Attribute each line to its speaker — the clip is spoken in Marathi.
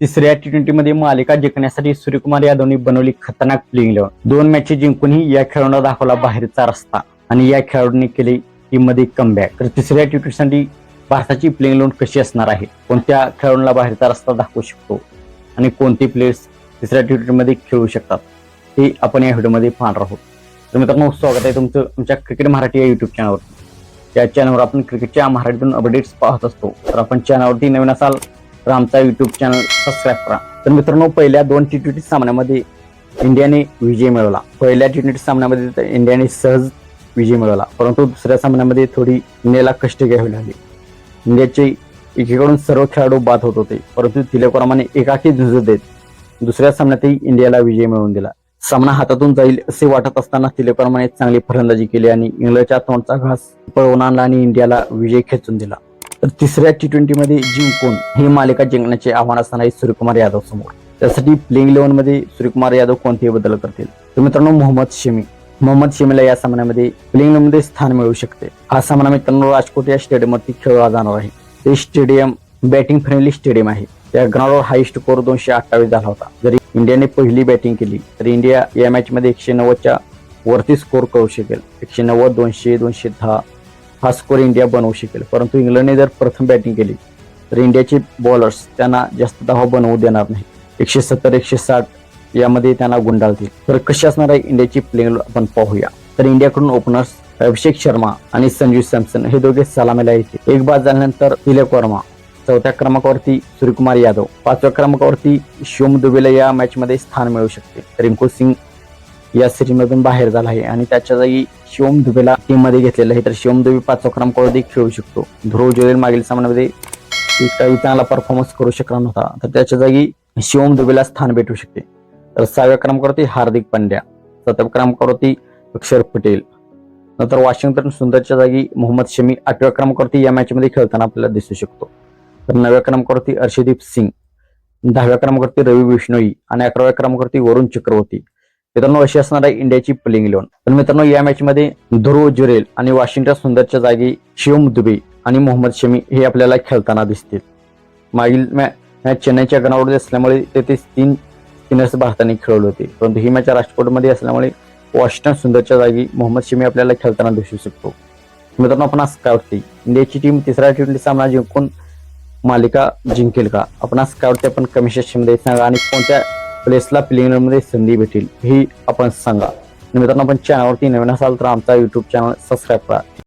Speaker 1: तिसऱ्या टी ट्वेंटी मध्ये मालिका जिंकण्यासाठी सूर्यकुमार यादवने बनवली खतरनाक प्लेइंग इलेव्हन दोन मॅचेस जिंकूनही या खेळाडूला दाखवला बाहेरचा रस्ता. आणि या खेळाडूंनी केली टीममध्ये कमबॅक तर तिसऱ्या टी ट्वेंटीसाठी भारताची प्लेइंग इलेव्हन कशी असणार आहे? कोणत्या खेळाडूला बाहेरचा रस्ता दाखवू शकतो? आणि कोणते प्लेयर्स तिसऱ्या टी ट्वेंटीमध्ये खेळू शकतात? हे आपण या व्हिडिओमध्ये पाहणार आहोत. तर मित्रांनो स्वागत आहे तुमचं आमच्या क्रिकेट मराठी या युट्यूब चॅनलवर या चॅनलवर आपण क्रिकेटच्या मराठीतून अपडेट्स पाहत असतो. तर आपण चॅनलवरती नवीन असाल तर आमचा युट्यूब चॅनल सबस्क्राईब करा. तर मित्रांनो पहिल्या दोन टी ट्वेंटी सामन्यामध्ये इंडियाने विजय मिळवला. पहिल्या टी ट्वेंटी सामन्यामध्ये तर इंडियाने सहज विजय मिळवला. परंतु दुसऱ्या सामन्यामध्ये थोडी इंडियाला कष्ट घ्यावे लागले. इंडियाचे एकीकडून सर्व खेळाडू बाद होत होते. परंतु तिलेप्रमाणे एकाकी झुंज देत दुसऱ्या सामन्यातही इंडियाला विजय मिळवून दिला. सामना हातातून जाईल असे वाटत असताना तिलेप्रमाणे चांगली फलंदाजी केली आणि इंग्लंडच्या तोंडचा घास पळवून आणला आणि इंडियाला विजय खेचून दिला. तिसऱ्या टी ट्वेंटीमध्ये जिंकून ही मालिका जिंकण्याचे आव्हान असताना आहे सूर्यकुमार यादव समोर. त्यासाठी प्लेइंग इलेव्हनमध्ये सूर्यकुमार यादव कोणतेही बदल करतील? तर मित्रांनो मोहम्मद शमी. मोहम्मद शमीला या सामन्यामध्ये प्लेइंगमध्ये स्थान मिळू शकते. हा सामना मित्रांनो राजकोट या स्टेडियमवरती खेळला जाणार आहे. ते स्टेडियम बॅटिंग फ्रेंडली स्टेडियम आहे. त्या ग्राउंडवर हायस्ट स्कोर दोनशे अठ्ठावीस झाला होता. जरी इंडियाने पहिली बॅटिंग केली तर इंडिया या मॅचमध्ये एकशे नव्वदच्या वरती स्कोर करू शकेल. एकशे नव्वद दोनशे दोनशे दहा. हा स्कोर इंडिया बनवू शकेल. परंतु इंग्लंडने जर प्रथम बॅटिंग केली तर इंडियाचे बॉलर्स त्यांना जास्त धावा बनवू देणार नाही. एकशे सत्तर एकशे साठ यामध्ये त्यांना गुंडाळतील. तर कशी असणार आहे इंडियाची प्लेइंग आपण पाहूया. तर इंडियाकडून ओपनर्स अभिषेक शर्मा आणि संजू सॅमसन हे दोघे सलामीला येतील. एक बाद झाल्यानंतर तिलक वर्मा चौथ्या क्रमांकावरती सूर्यकुमार यादव पाचव्या क्रमांकावरती शिवम दुबेला या मॅचमध्ये स्थान मिळू शकते. रिंकू सिंग या सिरीजमधून बाहेर झाला आहे. आणि त्याच्या जागी शिवम दुबेला टीममध्ये घेतलेलं आहे. तर शिवम दुबे पाचव्या क्रमांकावरती खेळू शकतो. ध्रुव जोरेल मागील सामन्यामध्ये काही चांगला परफॉर्मन्स करू शकला नव्हता. तर त्याच्या जागी शिवम दुबेला स्थान भेटू शकते. तर सहाव्या क्रमांकावरती हार्दिक पांड्या. सातव्या क्रमांकावरती अक्षर पटेल. नंतर वॉशिंग्टन सुंदरच्या जागी मोहम्मद शमी आठव्या क्रमांकावरती या मॅच मध्ये खेळताना आपल्याला दिसू शकतो. तर नव्या क्रमांकावरती अर्षदीप सिंग. दहाव्या क्रमांकावरती रवी विष्णोई आणि अकराव्या क्रमांकावरती वरुण चक्रवर्ती. मित्रांनो अशी असणार आहे इंडियाची प्लेइंग इलेव्हन तर मित्रांनो या मॅच मध्ये ध्रुव जुरेल आणि वॉशिंग्टन सुंदरच्या जागी शिवम दुबे आणि मोहम्मद शमी हे आपल्याला खेळताना दिसतील. मागील मॅच चेन्नईच्या ग्राउंडवर असल्यामुळे तेथे तीन स्पिनर्स भारताने खेळवले होते. परंतु ही मॅच राजकोटमध्ये असल्यामुळे वॉशिंग्टन सुंदरच्या जागी मोहम्मद शमी आपल्याला खेळताना दिसू शकतो. मित्रांनो आपण आज काय वाटते इंडियाची टीम तिसऱ्या टी ट्वेंटी सामना जिंकून मालिका जिंकेल का? आपण आज काय वाटते आपण कमी सेक्शनमध्ये सांगा आणि कोणत्या प्लेसला प्लेइंगमध्ये संधी भेटेल ही आपण सांगा. मित्रांनो आपण चॅनलवरती नवीन असाल तर आमचा युट्यूब चॅनल सबस्क्राईब करा.